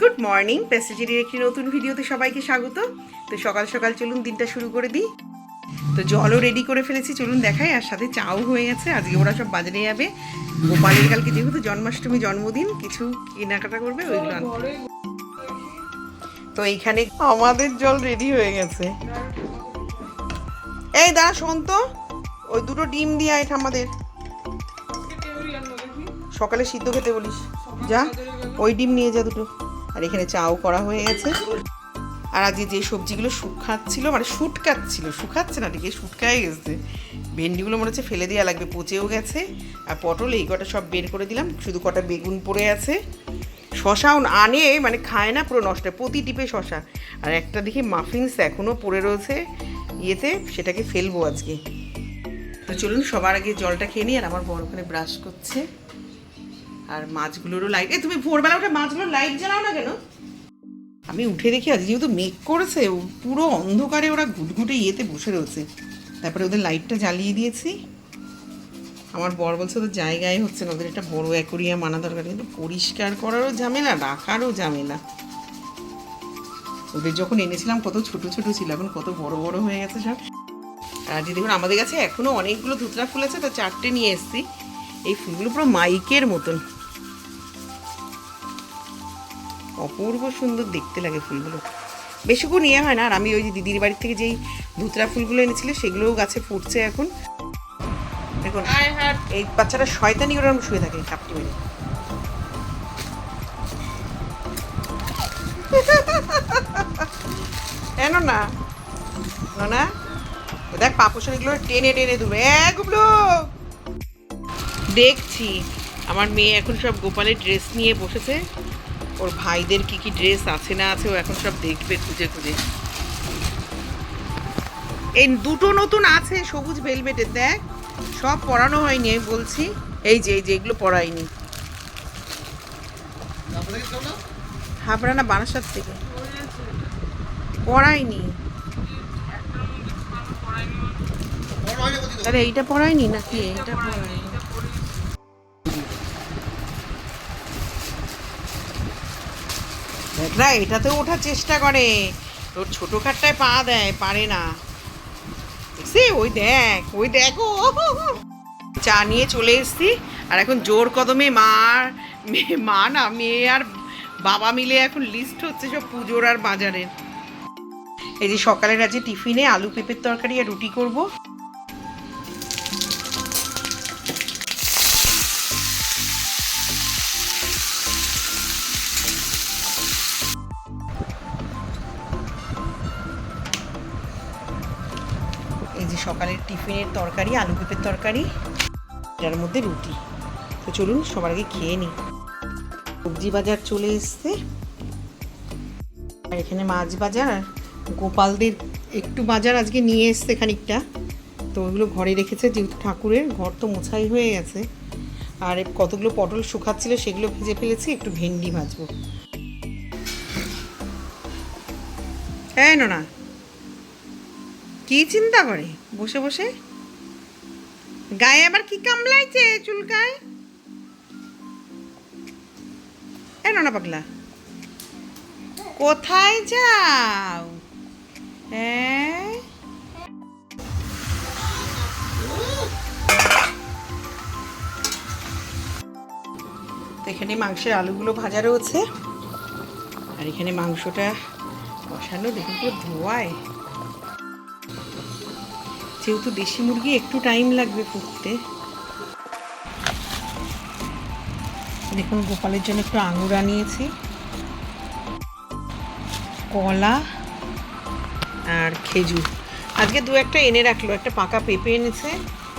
Good morning. প্যাসেজেরির একটি নতুন ভিডিওতে সবাইকে স্বাগত। তো সকাল সকাল চলুন দিনটা শুরু করে দিই। তো জলও রেডি করে ফেলেছি, চলুন দেখাই। আর সাথে চাও হয়ে গেছে। আজকে ওরা সব বাজারে যাবে। গোপালের কালকে যেহেতু জন্মাষ্টমী, জন্মদিন, কিছু কেনাকাটা করবে ওইগুলো। তো এইখানে আমাদের জল রেডি হয়ে গেছে। এই দা শোন ওই দুটো ডিম দিয়ে আয় আমাদের সকালে সিদ্ধ খেতে বলিস। যা, ওই ডিম নিয়ে যা দুটো। আর এখানে চাও করা হয়ে গেছে। আর আজকে যে সবজিগুলো শুকাচ্ছিল মানে শুটকাচ্ছিল, শুকাচ্ছে না ঠিক শুটকায় গেছে। ভেন্ডিগুলো মনে হচ্ছে ফেলে দেওয়া লাগবে, পচেও গেছে। আর পটল, এই কটা সব বের করে দিলাম, শুধু কটা বেগুন পড়ে আছে। শশাও আনে মানে খায় না, পুরো নষ্ট, প্রতি টিপে শশা। আর একটা দেখি মাফিনস এখনও পড়ে রয়েছে, ইয়েতে সেটাকে ফেলব আজকে। তো চলুন, সবার আগে জলটা খেয়ে নিই, আর আমার বড় ওখানে ব্রাশ করছে। আর মাছগুলোরও লাইট এই তুমি ভোরবেলা উঠে মাছগুলোর লাইট জ্বালাও না কেন? আমি উঠে দেখি আজ যেহেতু মেঘ করেছে পুরো অন্ধকারে ওরা ঘুটঘুটে ইয়েতে বসে রয়েছে। তারপরে ওদের লাইটটা জ্বালিয়ে দিয়েছি। আমার বর বলছে ওদের জায়গায় হচ্ছে না, ওদের একটা বড় অ্যাকোরিয়াম আনা দরকার, কিন্তু পরিষ্কার করারও ঝামেলা, রাখারও ঝামেলা। ওদের যখন এনেছিলাম, কত ছোট ছোট ছিল, এখন কত বড় বড় হয়ে গেছে সব। আর যে দেখুন আমাদের কাছে এখনও অনেকগুলো ধুতরা ফুল আছে তো চারটে নিয়ে এসেছি। এই ফুলগুলো পুরো মাইকের মতন। অপূর্ব সুন্দর দেখতে লাগে ফুলগুলো। বেশিক্ষণ ইয়ে হয় না। আর আমি ওই যে দিদির বাড়ির থেকে যেই ধুতরা ফুলগুলো এনেছিলে সেগুলোও গাছে ফুটছে এখন। দেখুন এই বাচ্চাটা শয়তানি ওরকম শুয়ে থাকে কাপটি মেরে কেন না না দেখ পাপোশন এগুলো টেনে টেনে দেবে এ গুবলু! দেখছি। আমার মেয়ে এখন সব গোপালের ড্রেস নিয়ে বসেছে। ওর ভাইদের কি কি ড্রেস আছে না আছে ও এখন সব দেখবে খুঁজে খুঁজে। এই দুটো নতুন আছে, সবুজ ভেলভেটের দেখ। সব পরানো হয়নি, আমি বলছি। এই যে এই যে, এগুলো পরাইনি। হাবড়ানা বারাসাত থেকে। পড়াইনি তাহলে এইটা পড়ায়নি নাকি? এইটা পড়ায়নি না এটাতেও ওঠার চেষ্টা করে। তোর ছোটো খাটটায় পা দেয়, পারে না। সে ওই দেখ, ওই দেখো চা নিয়ে চলে এসছি, আর এখন জোর কদমে মা মেয়ে- মা না, মেয়ে আর বাবা মিলে এখন লিস্ট হচ্ছে সব পুজোর আর বাজারের। এই যে সকালের আজকে টিফিনে আলু পেঁপের তরকারি আর রুটি করব। সকালের টিফিনের তরকারি, আলু পেঁপের তরকারি যার মধ্যে রুটি। তো চলুন সবার আগে খেয়ে নিই। সবজি বাজার চলে এসছে। আর এখানে মাছ বাজার গোপালদের একটু বাজার আজকে নিয়ে এসছে খানিকটা। তো ওগুলো ঘরে রেখেছে, যেহেতু ঠাকুরের ঘর তো মোছাই হয়ে গেছে। আর কতগুলো পটল শুকাচ্ছিল সেগুলো ভেজে ফেলেছি, একটু ভেন্ডি ভাজবো। হ্যাঁ না কি চিন্তা করে? বসে বসে? গায়ে আবার কি কামলাইছে চুলকায়? এ না পাগলা। কোথায় যাও? হ্যাঁ? এখানে মাংসের আলুগুলো ভাজা রয়েছে। আর এখানে মাংসটা কষানো দেখুন পুরো ধোয়ায়। যেহেতু দেশি মুরগি, একটু টাইম লাগবে ফুটতে দেখুন, গোপালের জন্য একটু আঙুর আনিয়েছি। কলা আর খেজুর। আজকে দু একটা এনে রাখল, একটা পাকা পেঁপে এনেছে।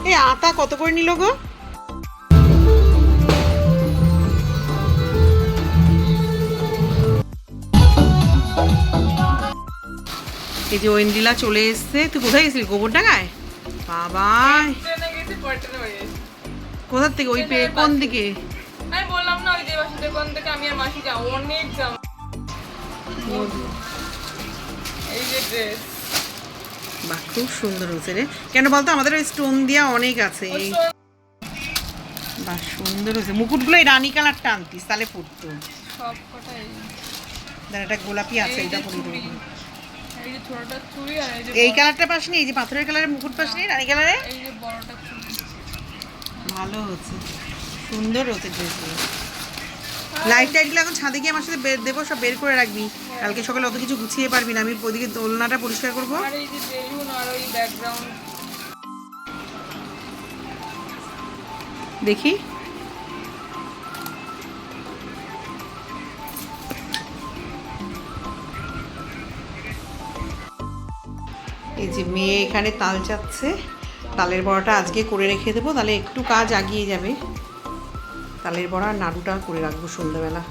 এই আতা কত করে নিল গো? এই যে ঐন্দিলা চলে এসছে। তুই কোথায় গেছিলি? গোবর ডাঙায় বাবা পরে এসেছি। কোথার থেকে? ওই পে কোন দিকে? আমি বললাম না ওই যে বাসা দোকান থেকে আমি আর মাসি যাও অনেক যাও এই যে ড্রেস বাহ খুব সুন্দর হয়েছে রে। কেন বলতো আমাদের ওই স্টোন দিয়া অনেক আছে। বাহ সুন্দর হয়েছে। মুকুটগুলো এই রানী কালারটা আনতিস তাহলে ফুটতো সব কটাই দাঁড়া একটা গোলাপি আছে এটা। দেবো। এই যে ছোটটা চুড়ি আর এই যে এই কালারটা পাসনি এই যে পাথরের কালারের মুকুট পাসনি রানী কালারে? এই যে বড়টা চুড়ি ভালো হচ্ছে। সুন্দর হচ্ছে ড্রেসগুলো লাইট টাইটগুলো এখন ছাদে গিয়ে আমার সাথে বের দেবো সব বের করে রাখবি। কালকে সকালে অত কিছু গুছিয়ে পারবি না। আমি ওদিকে দোলনাটা পরিষ্কার করব। আর এই যে বেলুন আর ওই ব্যাকগ্রাউন্ড দেখি। এই যে মেয়ে এখানে তাল চাচ্ছে। তালের বড়াটা আজকে করে রেখে দেবো, তাহলে একটু কাজ আগিয়ে যাবে। তালের বড়া নাড়ুটা করে রাখব সন্ধ্যাবেলা।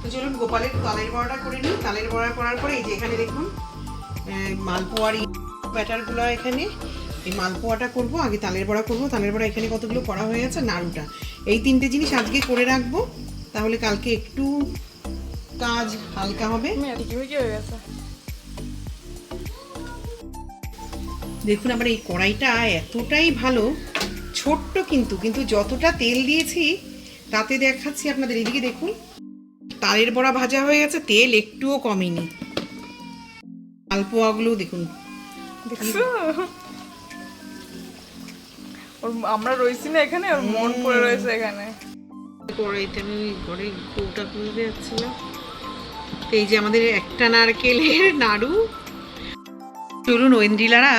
তো চলুন গোপালের তালের বড়াটা করে নিই। তালের বড়া করার পরে এই যে এখানে দেখুন মালপোয়ার ব্যাটারগুলো এখানে। এই মালপোয়াটা করব, আগে তালের বড়া করব। তালের বড়া এখানে কতগুলো করা হয়ে গেছে নাড়ুটা। এই তিনটে জিনিস আজকে করে রাখব। তাহলে কালকে একটু কাজ হালকা হবে। হয়ে গেছে? দেখুন আবার এই কড়াইটা এতটাই ভালো ছোট্ট কিন্তু কিন্তু যতটা তেল দিয়েছি তাতে দেখাচ্ছি আপনাদের এদিকে দেখুন তালের বড়া ভাজা হয়ে গেছে তেল একটুও কমেনি। মালপোয়াগুলো দেখুন। আমরা রয়েছি না এখানে ওর মন পড়ে রয়েছে এখানে। কড়াইতে আমি ঘরে কৌটা খুলতে যাচ্ছিলাম তো এই যে আমাদের একটা নারকেলের নাড়ু। চলুন ঐন্দ্রিলারা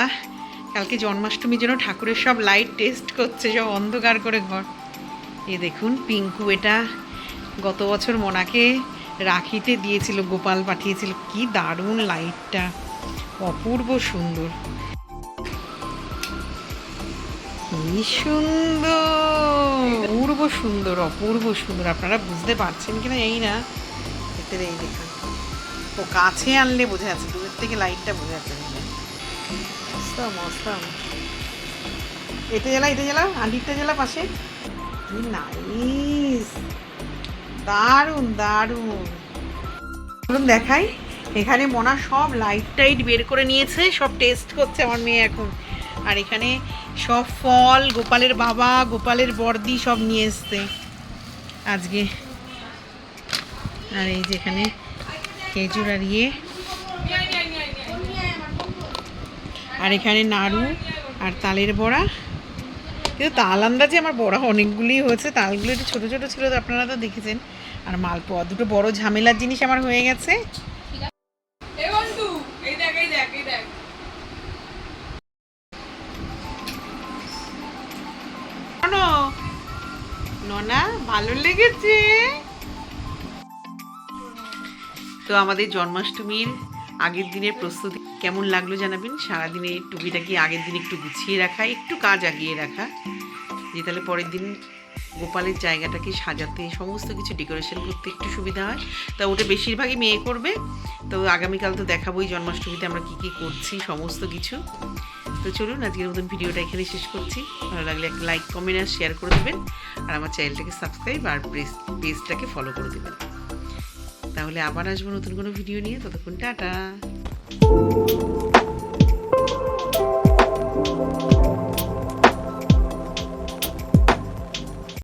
কালকে জন্মাষ্টমীর জন্য ঠাকুরের সব লাইট টেস্ট করছে, সব অন্ধকার করে ঘর। এ দেখুন, পিঙ্কু এটা গত বছর মোনাকে রাখিতে দিয়েছিল, গোপাল পাঠিয়েছিল। কি দারুণ লাইটটা অপূর্ব সুন্দর। কি সুন্দর, অপূর্ব সুন্দর অপূর্ব সুন্দর। আপনারা বুঝতে পারছেন কিনা এই না? এতে এই দেখুন। ও কাছে আনলে বোঝা যাচ্ছে, দূরের থেকে লাইটটা বোঝা যাচ্ছে। অসম অসম এটা জ্বালা এটা জ্বালা, আন্টিরটা জ্বালা পাশে। কি নাইস। দারুণ দারুণ। বলুন দেখাই। এখানে মোনা সব লাইট টাইট বের করে নিয়েছে, সব টেস্ট করছে আমার মেয়ে এখন। আর এখানে সব ফল, গোপালের বাবা, গোপালের বর্দি সব নিয়ে এসছে। আজকে। আর এই যেখানে খেজুর আর ইয়ে। আর এখানে নাড়ু আর তালের বড়া। কিন্তু তাল আন্দাজে আমার বড়া অনেকগুলি হয়েছে। তালগুলো একটু ছোটো ছোটো ছিল তো আপনারা তো দেখেছেন। আর মালপোয়া দুটো বড় ঝামেলার জিনিস আমার হয়ে গেছে। ননা ভালো লেগেছে? তো আমাদের জন্মাষ্টমীর আগের দিনের প্রস্তুতি কেমন লাগল জানাবেন? সারাদিনে টুকিটাকি আগের দিন একটু গুছিয়ে রাখা, একটু কাজ আগিয়ে রাখা, যে তাহলে পরের দিন গোপালের জায়গাটাকে সাজাতে সমস্ত কিছু ডেকোরেশন করতে একটু সুবিধা হয়। তা ওটা বেশিরভাগই মেয়ে করবে। তো আগামীকাল তো দেখাবোই, জন্মাষ্টমীতে আমরা কী কী করছি, সমস্ত কিছু। তো চলুন, আজকের মতন ভিডিওটা এখানে শেষ করছি। ভালো লাগলে একটা লাইক কমেন্ট আর শেয়ার করে দেবেন। আর আমার চ্যানেলটাকে সাবস্ক্রাইব আর পেজটাকে ফলো করে দেবেন। তাহলে আবার আসব নতুন কোনো ভিডিও নিয়ে। ততক্ষণ টাটা।